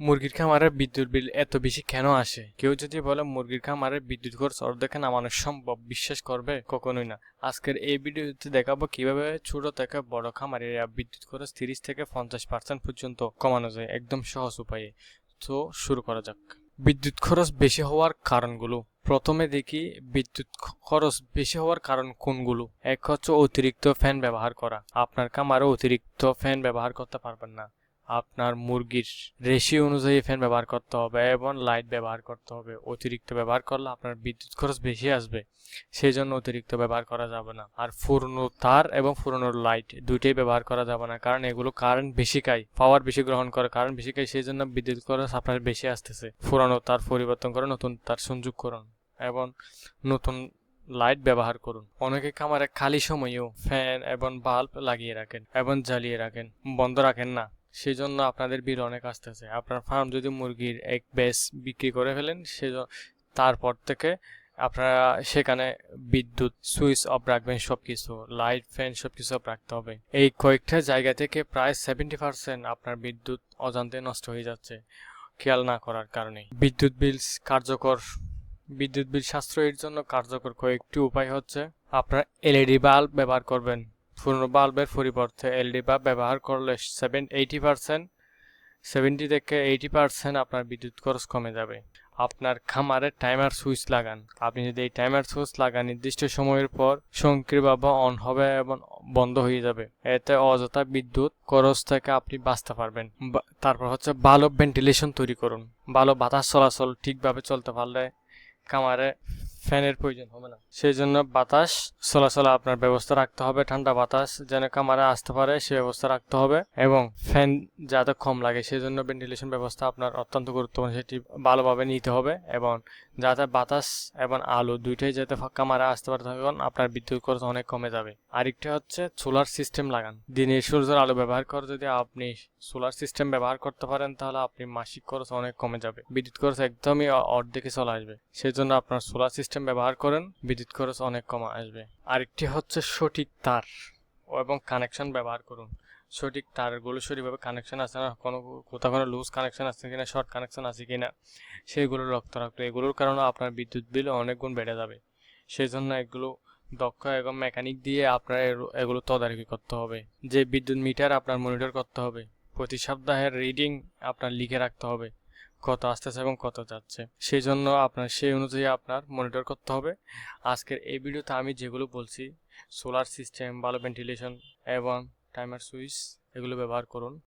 মুরগির খামারের বিদ্যুৎ বিল এত বেশি কেন আসে? কেউ যদি বলে মুরগির খামারের বিদ্যুৎ খরচ অর্ধেকে নামানো সম্ভব, বিশ্বাস করবে? কখনোই না। আজকের এই ভিডিওতে দেখাবো কীভাবে ছোট থেকে বড় খামারিরা বিদ্যুৎ খরচ তিরিশ থেকে পঞ্চাশ পার্সেন্ট পর্যন্ত কমানো যায় একদম সহজ উপায়ে। তো শুরু করা যাক। বিদ্যুৎ খরচ বেশি হওয়ার কারণগুলো। প্রথমে দেখি বিদ্যুৎ খরচ বেশি হওয়ার কারণ কোনগুলো? এক হচ্ছে অতিরিক্ত ফ্যান ব্যবহার করা। আপনার খামারে অতিরিক্ত ফ্যান ব্যবহার করতে পারবেন না। আপনার মুরগির রেশিও অনুযায়ী ফ্যান ব্যবহার করতে হবে এবং লাইট ব্যবহার করতে হবে। অতিরিক্ত ব্যবহার করলে আপনার বিদ্যুৎ খরচ বেশি আসবে। সেই জন্য অতিরিক্ত ব্যবহার করা যাবে না। আর পুরনো তার এবং পুরনো লাইট দুইটাই ব্যবহার করা যাবে না। কারণ এগুলো কারেন্ট বেশি খায় পাওয়ার বেশি গ্রহণ করে কারেন্ট বেশি খায় সেই জন্য বিদ্যুৎ খরচ আপনার বেশি আসতেছে। পুরানো তার পরিবর্তন করে নতুন তার সংযোগ করুন এবং নতুন লাইট ব্যবহার করুন। অনেকে খামারে খালি সময়েও ফ্যান এবং বাল্ব লাগিয়ে রাখেন এবং জ্বালিয়ে রাখেন। বন্ধ রাখেন না। সেই জন্য আপনাদের বিল অনেক আসতেছে। আপনার ফার্ম যদি মুরগির এক বেস বিক্রি করে ফেলেন সে তারপর থেকে আপনারা সেখানে বিদ্যুৎ, সুইচ অফ রাখবেন সব কিছু লাইট, ফ্যান সব কিছু অফ রাখতে হবে। এই কয়েকটা জায়গা থেকে প্রায় সেভেন্টি পার্সেন্ট আপনার বিদ্যুৎ অজান্তে নষ্ট হয়ে যাচ্ছে খেয়াল না করার কারণে। বিদ্যুৎ বিল কার্যকর, বিদ্যুৎ বিল সাশ্রয়ের জন্য কার্যকর কয়েকটি উপায় হচ্ছে, আপনার এলইডি বাল্ব ব্যবহার করবেন। পুরনো বাল্বের পরিবর্তে এলডি বাল্ব ব্যবহার করলে সেভেন এইটি পার্সেন্ট সেভেন্টি থেকে এইটি পার্সেন্ট আপনার বিদ্যুৎ খরচ কমে যাবে। আপনার খামারে টাইমার সুইচ লাগান। আপনি যদি এই টাইমার সুইচ লাগান, নির্দিষ্ট সময়ের পর সংক্রিয়ভাবে অন হবে এবং বন্ধ হয়ে যাবে। এতে অযথা বিদ্যুৎ খরচ থেকে আপনি বাঁচতে পারবেন। বা- তারপর হচ্ছে ভালো ভেন্টিলেশন তৈরি করুন। ভালো বাতাস চলাচল ঠিকভাবে চলতে পারলে খামারে ফ্যানের প্রয়োজন হবে না। সেই জন্য বাতাস, চলাচল আপনার ব্যবস্থা রাখতে হবে, ঠান্ডা বাতাস যেন খামারে আসতে পারে, সে ব্যবস্থা রাখতে হবে এবং ফ্যান যাতে কম লাগে সেই জন্য ভেন্টিলেশন ব্যবস্থা আপনার অত্যন্ত গুরুত্বপূর্ণ, সেটি ভালোভাবে নিতে হবে এবং যাতে বাতাস এবং আলো দুইটাই যাতে খামারে আসতে পারে, তখন আপনার বিদ্যুৎ খরচ অনেক কমে যাবে। আরেকটি হচ্ছে সোলার সিস্টেম লাগান। দিনে সূর্যের আলো ব্যবহার করে যদি আপনি সোলার সিস্টেম ব্যবহার করতে পারেন, তাহলে আপনি মাসিক খরচ অনেক কমে যাবে। বিদ্যুৎ খরচ একদমই অর্ধেকে চলে আসবে। সেই জন্য আপনার সোলার সিস্টেম ব্যবহার করেন, বিদ্যুৎ খরচ অনেক কমে আসবে। আরেকটি হচ্ছে সঠিক তার এবং কানেকশন ব্যবহার করুন। সঠিক তারগুলো সঠিকভাবে কানেকশন আছে না? কোনো কোথাও কোনো লুজ কানেকশন আছে কিনা শর্ট কানেকশন আছে কিনা সেইগুলো রক্ত রাখতো এগুলোর কারণে আপনার বিদ্যুৎ বিল অনেক গুণ বেড়ে যাবে। সেই জন্য এগুলো দক্ষ এবং মেকানিক দিয়ে আপনার এগুলো তদারকি করতে হবে। যে বিদ্যুৎ মিটার আপনার মনিটর করতে হবে, প্রতি সপ্তাহের রিডিং আপনার লিখে রাখতে হবে। কত আসতেছে এবং কত যাচ্ছে। সেই জন্য আপনার, সেই অনুযায়ী আপনার মনিটর করতে হবে। আজকের এই ভিডিওতে আমি যেগুলো বলছি সোলার সিস্টেম ভালো ভেন্টিলেশন এবং টাইমার সুইচ এগুলো ব্যবহার করুন।